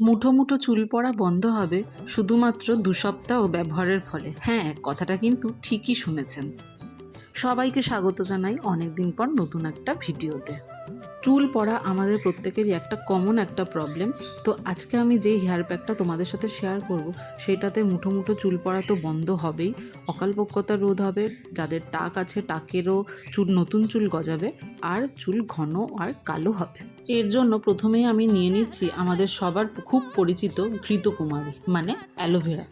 মুঠো মুঠো চুল পড়া বন্ধ হবে শুধুমাত্র দু সপ্তাহ ব্যবহারের ফলে। হ্যাঁ কথাটা কিন্তু ঠিকই শুনেছেন। সবাইকে স্বাগত জানাই অনেকদিন পর নতুন একটা ভিডিওতে। চুল পড়া আমাদের প্রত্যেকেরই একটা কমন একটা প্রবলেম তো আজকে আমি যেই হেয়ার প্যাকটা তোমাদের সাথে শেয়ার করব, সেটাতে মুঠো মুঠো চুল পড়া তো বন্ধ হবেই। অকালপক্কতা রোধ হবে, যাদের টাক আছে টাকেরও চুল, নতুন চুল গজাবে, আর চুল ঘন আর কালো হবে। এর জন্য প্রথমেই আমি নিয়ে নিচ্ছি আমাদের সবার খুব পরিচিত ঘৃতকুমারী মানে অ্যালোভেরা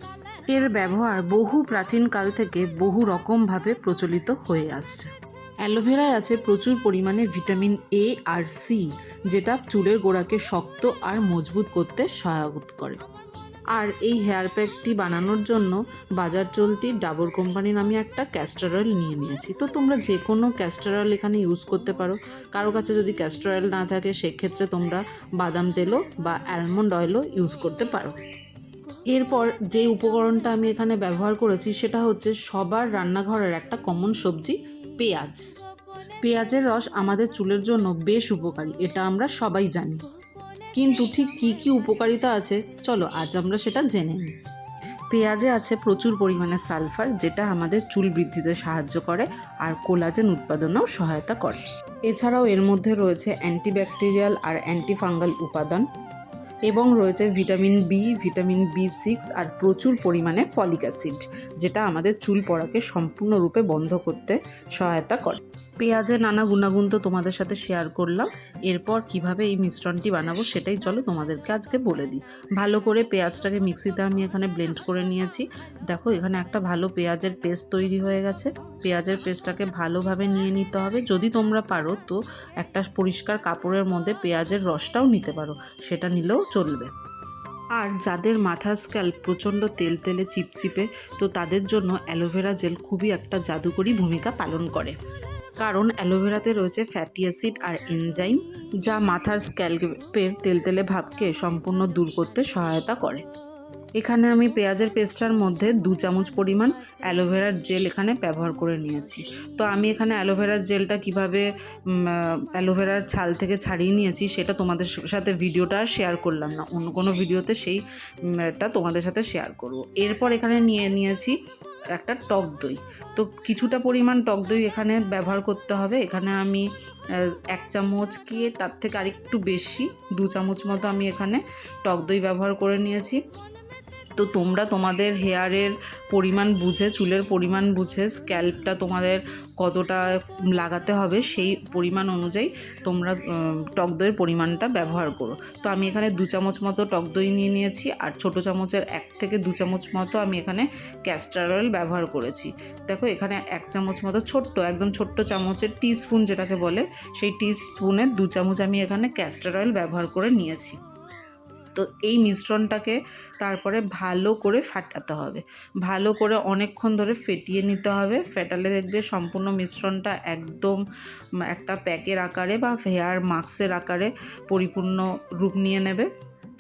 এর ব্যবহার বহু প্রাচীন কাল থেকে বহু রকমভাবে প্রচলিত হয়ে আসছে। অ্যালোভেরায় আছে প্রচুর পরিমাণে ভিটামিন এ আর সি যেটা চুলের গোড়াকে শক্ত আর মজবুত করতে সহায়ক করে। আর এই হেয়ার প্যাকটি বানানোর জন্য বাজার চলতি ডাবর কোম্পানির আমি একটা ক্যাস্টার অয়েল নিয়ে নিয়েছি। তো তোমরা যে কোনো ক্যাস্টার অয়েল এখানে ইউজ করতে পারো। কারও কাছে যদি ক্যাস্টার অয়েল না থাকে, সেক্ষেত্রে তোমরা বাদাম তেলও বা অ্যালমন্ড অয়েলও ইউজ করতে পারো। এরপর যে উপকরণটা আমি এখানে ব্যবহার করেছি, সেটা হচ্ছে সবার রান্নাঘরের একটা কমন সবজি, পেঁয়াজ। পেঁয়াজের রস আমাদের চুলের জন্য বেশ উপকারী, এটা আমরা সবাই জানি। কিন্তু ঠিক কী কী উপকারিতা আছে, চলো আজ আমরা সেটা জেনে নিই। পেঁয়াজে আছে প্রচুর পরিমাণে সালফার, যেটা আমাদের চুল বৃদ্ধিতে সাহায্য করে আর কোলাজেন উৎপাদনেও সহায়তা করে। এছাড়াও এর মধ্যে রয়েছে অ্যান্টিব্যাকটেরিয়াল আর অ্যান্টিফাঙ্গাল উপাদান। এবং রয়েছে vitamin B vitamin B six আর প্রচুর পরিমাণে ফলিক অ্যাসিড, যেটা আমাদের চুল পড়াকে সম্পূর্ণরূপে বন্ধ করতে সহায়তা করে। পেঁয়াজের নানা গুণাগুণ তো তোমাদের সাথে শেয়ার করলাম। এরপর কীভাবে এই মিশ্রণটি বানাবো সেটাই চলো তোমাদেরকে আজকে বলে দিই। ভালো করে পেঁয়াজটাকে মিক্সিতে আমি এখানে ব্লেন্ড করে নিয়েছি। দেখো, এখানে একটা ভালো পেঁয়াজের পেস্ট তৈরি হয়ে গেছে। পেঁয়াজের পেস্টটাকে ভালোভাবে নিয়ে নিতে হবে। যদি তোমরা পারো তো একটা পরিষ্কার কাপড়ের মধ্যে পেঁয়াজের রসটাও নিতে পারো। সেটা নিলেও চলবে। আর যাদের মাথার স্ক্যাল্প প্রচণ্ড তেল তেলে চিপচিপে, তো তাদের জন্য অ্যালোভেরা জেল খুবই একটা জাদুকরী ভূমিকা পালন করে। কারণ অ্যালোভেরাতে রয়েছে ফ্যাটি অ্যাসিড আর এনজাইম, যা মাথার স্ক্যাল্পের তেলতেলে ভাবকে সম্পূর্ণ দূর করতে সহায়তা করে। এখানে আমি পেঁয়াজের পেস্টটার মধ্যে দু চামচ পরিমাণ অ্যালোভেরার জেল এখানে ব্যবহার করে নিয়েছি। তো আমি এখানে অ্যালোভেরার জেলটা কীভাবে অ্যালোভেরার ছাল থেকে ছাড়িয়ে নিয়েছি সেটা তোমাদের সাথে ভিডিওটা আর শেয়ার করলাম না। অন্য কোনো ভিডিওতে সেইটা তোমাদের সাথে শেয়ার করব। এরপর এখানে নিয়ে নিয়েছি একটা টক দই। তো কিছুটা পরিমাণ টক দই এখানে ব্যবহার করতে হবে। এখানে আমি এক চামচ কি, তার থেকে আরেকটু বেশি, দু চামচ মতো আমি এখানে টক দই ব্যবহার করে নিয়েছি। তো তোমরা তোমাদের হেয়ারের পরিমাণ বুঝে, চুলের পরিমাণ বুঝে, স্ক্যাল্পটা তোমাদের কতটা লাগাতে হবে সেই পরিমাণ অনুযায়ী তোমরা টক দইয়ের পরিমাণটা ব্যবহার করো। তো আমি এখানে দু চামচ মতো টক দই নিয়ে নিয়েছি আর ছোটো চামচের এক থেকে দু চামচ মতো আমি এখানে ক্যাস্টার অয়েল ব্যবহার করেছি। দেখো এখানে এক চামচ মতো ছোট্ট, একদম ছোট্ট চামচের টি স্পুন যেটাকে বলে, সেই টি স্পুনের দু চামচ আমি এখানে ক্যাস্টার অয়েল ব্যবহার করে নিয়েছি। তো এই মিশ্রণটাকে তারপরে ভালো করে ফাটাতে হবে। ভালো করে অনেকক্ষণ ধরে ফেটিয়ে নিতে হবে। ফেটালে দেখবে সম্পূর্ণ মিশ্রণটা একদম একটা প্যাকের আকারে বা হেয়ার মাস্কের আকারে পরিপূর্ণ রূপ নিয়ে নেবে।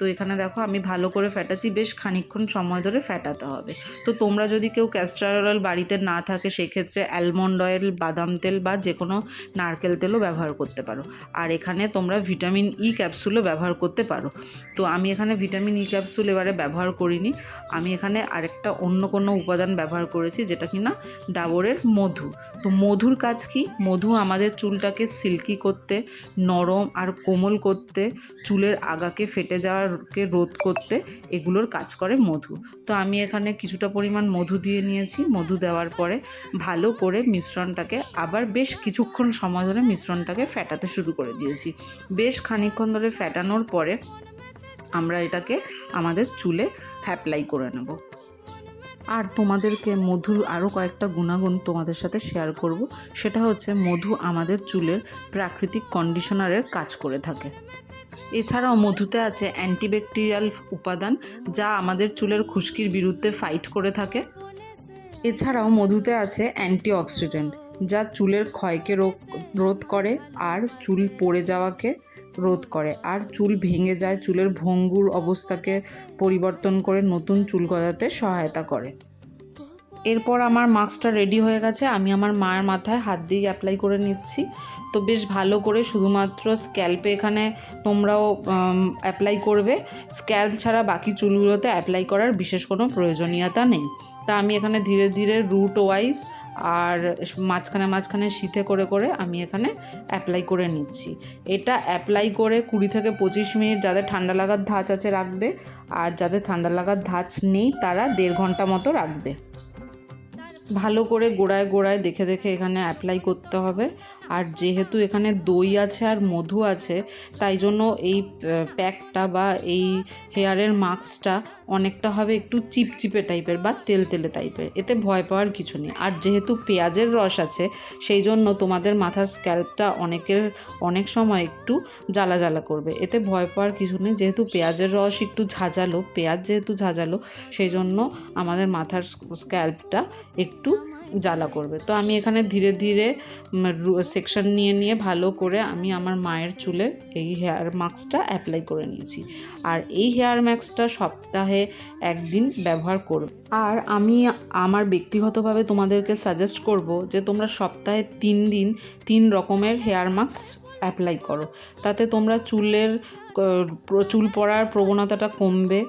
তো এখানে দেখো আমি ভালো করে ফেটাচ্ছি, বেশ খানিকক্ষণ সময় ধরে ফেটাতে হবে। তো তোমরা যদি কেউ ক্যাস্টার অয়েল বাড়িতে না থাকে, সেক্ষেত্রে অ্যালমন্ড অয়েল বাদাম তেল বা যে কোনো নারকেল তেলও ব্যবহার করতে পারো। আর এখানে তোমরা ভিটামিন ই ক্যাপসুলও ব্যবহার করতে পারো। তো আমি এখানে ভিটামিন ই ক্যাপসুল এবারে ব্যবহার করিনি। আমি এখানে আরেকটা অন্য কোনো উপাদান ব্যবহার করেছি, যেটা কি না ডাবরের মধু। তো মধুর কাজ কি? মধু আমাদের চুলটাকে সিল্কি করতে, নরম আর কোমল করতে, চুলের আগাকে ফেটে যাওয়ারকে রোধ করতে এগুলোর কাজ করে মধু। তো আমি এখানে কিছুটা পরিমাণ মধু দিয়ে নিয়েছি। মধু দেওয়ার পরে ভালো করে মিশ্রণটাকে আবার বেশ কিছুক্ষণ সময় ধরে মিশ্রণটাকে ফেটাতে শুরু করে দিয়েছি। বেশ খানিকক্ষণ ধরে ফেটানোর পরে আমরা এটাকে আমাদের চুলে অ্যাপ্লাই করে নেব। আর তোমাদেরকে মধুর আরও কয়েকটা গুণাগুণ তোমাদের সাথে শেয়ার করব। সেটা হচ্ছে মধু আমাদের চুলের প্রাকৃতিক কন্ডিশনারের কাজ করে থাকে। এছাড়াও মধুতে আছে অ্যান্টিব্যাকটেরিয়াল উপাদান, যা আমাদের চুলের খুশকির বিরুদ্ধে ফাইট করে থাকে। এছাড়াও মধুতে আছে অ্যান্টিঅক্সিডেন্ট, যা চুলের ক্ষয়কে রোধ করে আর চুল পড়ে যাওয়াকে রোধ করে। আর চুল ভেঙে যায়, চুলের ভঙ্গুর অবস্থাকে পরিবর্তন করে নতুন চুল গজাতে সহায়তা করে। এরপর আমার মাস্কটা রেডি হয়ে গেছে, আমি আমার মায়ের মাথায় হাত দিয়ে অ্যাপ্লাই করে নিচ্ছি। তো বেশ ভালো করে শুধুমাত্র স্ক্যাল্পে এখানে তোমরাও অ্যাপ্লাই করবে। স্ক্যাল্প ছাড়া বাকি চুলগুলোতে অ্যাপ্লাই করার বিশেষ কোনো প্রয়োজনীয়তা নেই। তা আমি এখানে ধীরে ধীরে রুট ওয়াইজ আর মাঝখানে মাঝখানে শীতে করে করে আমি এখানে অ্যাপ্লাই করে নিচ্ছি। এটা অ্যাপ্লাই করে কুড়ি থেকে পঁচিশ মিনিট যাদের ঠান্ডা লাগার ধাঁচ আছে রাখবে। আর যাদের ঠান্ডা লাগার ধাঁচ নেই তারা দেড় ঘণ্টা মতো রাখবে। ভালো করে গোড়ায় গোড়ায় দেখে দেখে এখানে অ্যাপ্লাই করতে হবে। আর যেহেতু এখানে দই আছে আর মধু আছে, তাই জন্য এই প্যাকটা বা এই হেয়ারের মাস্কটা অনেকটা হবে একটু চিপচিপে টাইপের বা তেল তেলে টাইপের। এতে ভয় পাওয়ার কিছু নেই। আর যেহেতু পেঁয়াজের রস আছে সেই জন্য তোমাদের মাথার স্ক্যাল্পটা অনেকের অনেক সময় একটু জ্বালা জ্বালা করবে। এতে ভয় পাওয়ার কিছু নেই। যেহেতু পেঁয়াজের রস একটু ঝাঁঝালো, পেঁয়াজ যেহেতু ঝাঁঝালো সেই জন্য আমাদের মাথার স্ক্যাল্পটা একটু জ্বালা করবে। তো আমি এখানে ধীরে ধীরে সেকশন নিয়ে নিয়ে ভালো করে আমি আমার মায়ের চুলে এই হেয়ার মাস্কটা অ্যাপ্লাই করে নিয়েছি। আর এই হেয়ার মাস্কটা সপ্তাহে একদিন ব্যবহার করব। আর আমি আমার ব্যক্তিগতভাবে তোমাদেরকে সাজেস্ট করব যে তোমরা সপ্তাহে তিন দিন তিন রকমের হেয়ার মাস্ক অ্যাপ্লাই করো। তাতে তোমরা চুলের চুল পড়ার প্রবণতাটা কমবে,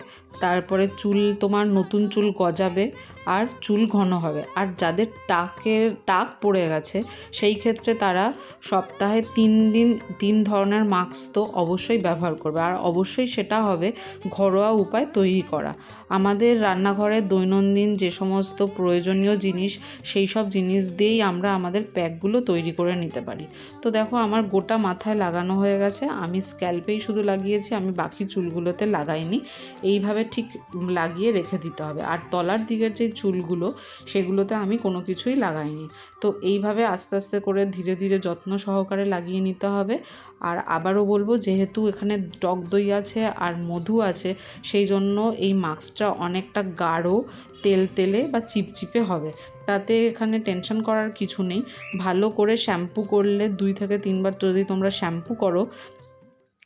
তারপরে চুল তোমার নতুন চুল গজাবে আর চুল ঘন হবে। আর যাদের টাকের টাক পড়ে গেছে, সেই ক্ষেত্রে তারা সপ্তাহে তিন দিন, তিন ধরনের মাস্ক তো অবশ্যই ব্যবহার করবে। আর অবশ্যই সেটা হবে ঘরোয়া উপায় তৈরি করা। আমাদের রান্নাঘরে দৈনন্দিন যে সমস্ত প্রয়োজনীয় জিনিস, সেই সব জিনিস দিয়েই আমরা আমাদের প্যাকগুলো তৈরি করে নিতে পারি। তো দেখো, আমার গোটা মাথায় লাগানো হয়ে গেছে। আমি স্ক্যাল্পেই শুধু লাগিয়েছি, আমি বাকি চুলগুলোতে লাগাইনি। এইভাবে ঠিক লাগিয়ে রেখে দিতে হবে। আর তলার দিকের যে চুলগুলো, সেগুলোতে আমি কোনো কিছুই লাগাইনি। তো এইভাবে আস্তে আস্তে করে ধীরে ধীরে যত্ন সহকারে লাগিয়ে নিতে হবে। আর আবারও বলব, যেহেতু এখানে টক দই আছে আর মধু আছে, সেই জন্য এই মাস্কটা অনেকটা গাঢ়, তেল তেলে বা চিপচিপে হবে। তাতে এখানে টেনশন করার কিছু নেই। ভালো করে শ্যাম্পু করলে দুই থেকে তিনবার যদি তোমরা শ্যাম্পু করো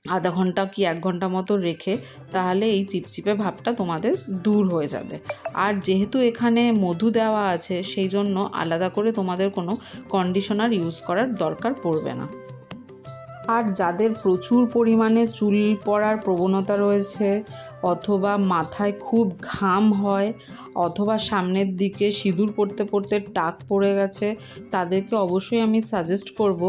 আধা ঘণ্টা কি এক ঘণ্টা মতো রেখে তাহলে এই চিপচিপে ভাবটা তোমাদের দূর হয়ে যাবে। আর যেহেতু এখানে মধু দেওয়া আছে, সেই জন্য আলাদা করে তোমাদের কোনো কন্ডিশনার ইউজ করার দরকার পড়বে না। আর যাদের প্রচুর পরিমাণে চুল পড়ার প্রবণতা রয়েছে অথবা মাথায় খুব ঘাম হয়, অথবা সামনের দিকে সিঁদুর পড়তে পড়তে টাক পড়ে গেছে, তাদেরকে অবশ্যই আমি সাজেস্ট করব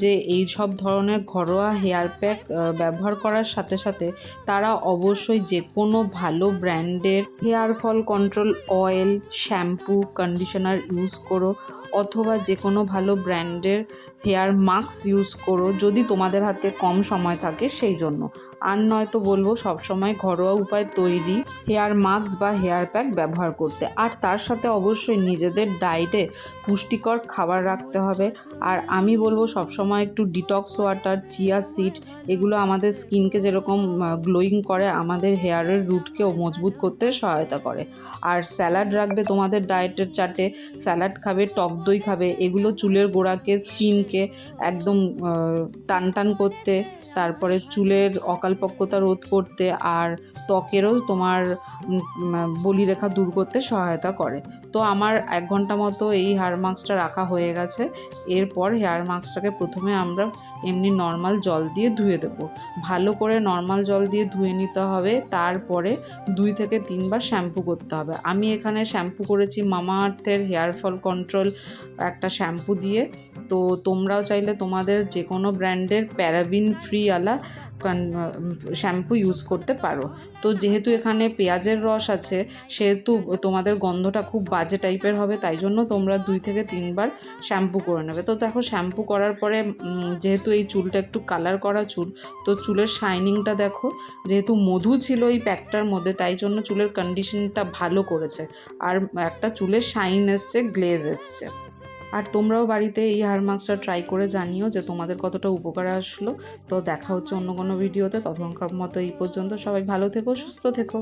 যে এই সব ধরনের ঘরোয়া হেয়ার প্যাক ব্যবহার করার সাথে সাথে তারা অবশ্যই যে কোনো ভালো ব্র্যান্ডের hair fall control oil shampoo conditioner use করো। অথবা যে কোনো ভালো ব্র্যান্ডের হেয়ার মাস্ক ইউজ করো যদি তোমাদের হাতে কম সময় থাকে সেই জন্য। আর নয়তো বলব সবসময় ঘরোয়া উপায় তৈরি হেয়ার মাস্ক বা হেয়ার প্যাক ব্যবহার করতে। আর তার সাথে অবশ্যই নিজেদের ডায়েটে পুষ্টিকর খাবার রাখতে হবে। আর আমি বলব সবসময় একটু ডিটক্স ওয়াটার চিয়া সিড এগুলো আমাদের স্কিনকে যেরকম গ্লোয়িং করে, আমাদের হেয়ারের রুটকেও মজবুত করতে সহায়তা করে। আর স্যালাড রাখবে তোমাদের ডায়েটের চাটে স্যালাড খাবে টক দই খাবে। এগুলো চুলের গোড়াকে, স্কিনকে একদম টান টান করতে, তারপরে চুলের অকালপক্কতা রোধ করতে আর ত্বকেরও তোমার বলিরেখা দূর করতে সহায়তা করে। তো আমার এক ঘণ্টা মতো এই হেয়ার মাস্কটা রাখা হয়ে গেছে। এরপর হেয়ার মাস্কটাকে প্রথমে আমরা এমনি নর্মাল জল দিয়ে ধুয়ে দেব। ভালো করে নর্মাল জল দিয়ে ধুয়ে নিতে হবে। তারপরে দুই থেকে তিনবার শ্যাম্পু করতে হবে। আমি এখানে শ্যাম্পু করেছি মামা আর্থের হেয়ার ফল কন্ট্রোল একটা শ্যাম্পু দিয়ে। তো তোমরাও চাইলে তোমাদের যে কোনো ব্র্যান্ডের প্যারাবিন ফ্রি আলা শ্যাম্পু ইউজ করতে পারো। তো যেহেতু এখানে পেঁয়াজের রস আছে, সেহেতু তোমাদের গন্ধটা খুব বাজে টাইপের হবে, তাই জন্য তোমরা দুই থেকে তিনবার শ্যাম্পু করে নেবে। তো দেখো শ্যাম্পু করার পরে যেহেতু এই চুলটা একটু কালার করা চুল, তো চুলের শাইনিংটা দেখো, যেহেতু মধু ছিল এই প্যাকটার মধ্যে, তাই জন্য চুলের কন্ডিশনটা ভালো করেছে। আর একটা চুলের শাইন এসছে গ্লেজ এসছে। আর তোমরাও বাড়িতে এই হার মাস্কটা ট্রাই করে জানিও যে তোমাদের কতটা উপকার আসলো। তো দেখা হচ্ছে অন্য কোনো ভিডিওতে তখনকার মতো এই পর্যন্ত। সবাই ভালো থেকো, সুস্থ থেকো।